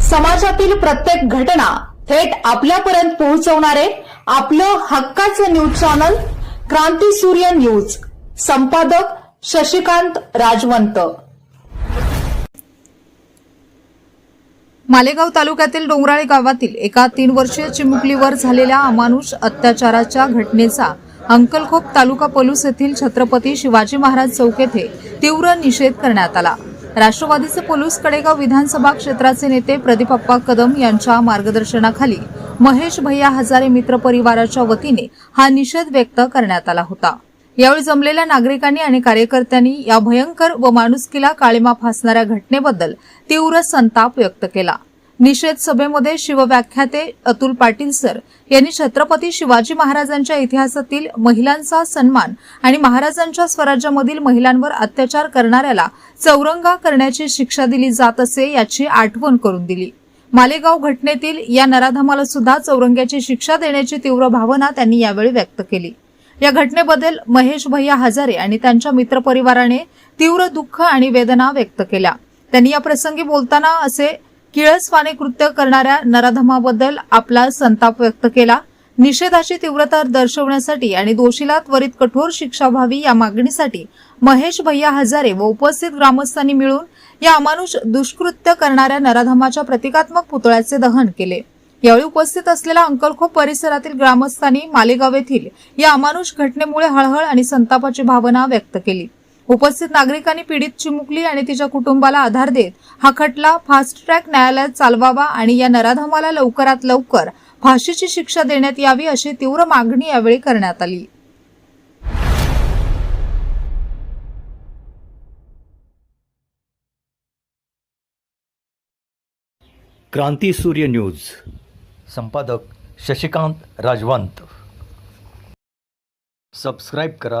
समाजातील प्रत्येक घटना थेट आपल्यापर्यंत पोहोचवणारे आपलं हक्काचं न्यूज चॅनल क्रांती सूर्य न्यूज. संपादक शशिकांत राजवंत. मालेगाव तालुक्यातील डोंगराळे गावातील एका तीन वर्षीय चिमुकलीवर झालेल्या अमानुष अत्याचाराच्या घटनेचा अंकलखोप तालुका पोलीस येथील छत्रपती शिवाजी महाराज चौक येथे तीव्र निषेध करण्यात आला. राष्ट्रवादीचे पोलीस कडेगाव विधानसभा क्षेत्राचे नेते प्रदीपप्पा कदम यांच्या मार्गदर्शनाखाली महेश भैया हजारे मित्र परिवाराच्या वतीने हा निषेध व्यक्त करण्यात आला होता. यावेळी जमलेल्या नागरिकांनी आणि कार्यकर्त्यांनी या भयंकर व माणुसकीला काळीमा फासणाऱ्या घटनेबद्दल तीव्र संताप व्यक्त केला. निषेध सभेमध्ये शिवव्याख्याते अतुल पाटील सर यांनी छत्रपती शिवाजी महाराजांच्या इतिहासातील महिलांचा सन्मान आणि महाराजांच्या स्वराज्यामधील महिलांवर अत्याचार करणाऱ्याला चौरंगा करण्याची शिक्षा दिली जात असे याची आठवण करून दिली. मालेगाव घटनेतील या नराधमाला सुद्धा चौरंग्याची शिक्षा देण्याची तीव्र भावना त्यांनी यावेळी व्यक्त केली. या घटनेबद्दल महेश भैया हजारे आणि त्यांच्या मित्रपरिवाराने तीव्र दुःख आणि वेदना व्यक्त केल्या. त्यांनी या प्रसंगी बोलताना असे किळसवाने कृत्य करणाऱ्या नराधमाबद्दल आपला संताप व्यक्त केला. निषेधाची तीव्रता दर्शवण्यासाठी आणि दोषीला त्वरित कठोर शिक्षा व्हावी या मागणीसाठी महेश भैया हजारे व उपस्थित ग्रामस्थांनी मिळून या अमानुष दुष्कृत्य करणाऱ्या नराधमाच्या प्रतिकात्मक पुतळ्याचे दहन केले. यावेळी उपस्थित असलेल्या अंकलखोप परिसरातील ग्रामस्थांनी मालेगाव येथील या अमानुष घटनेमुळे हळहळ आणि संतापाची भावना व्यक्त केली. उपस्थित नागरिकांनी पीडित चिमुकली आणि तिच्या कुटुंबाला आधार देत हा खटला फास्ट ट्रॅक न्यायालयात चालवावा आणि या नराधमाला लवकरात लवकर फाशीची शिक्षा देण्यात यावी अशी तीव्र मागणी यावेळी करण्यात आली. क्रांती सूर्य न्यूज. संपादक शशिकांत राजवंत. सबस्क्राईब करा.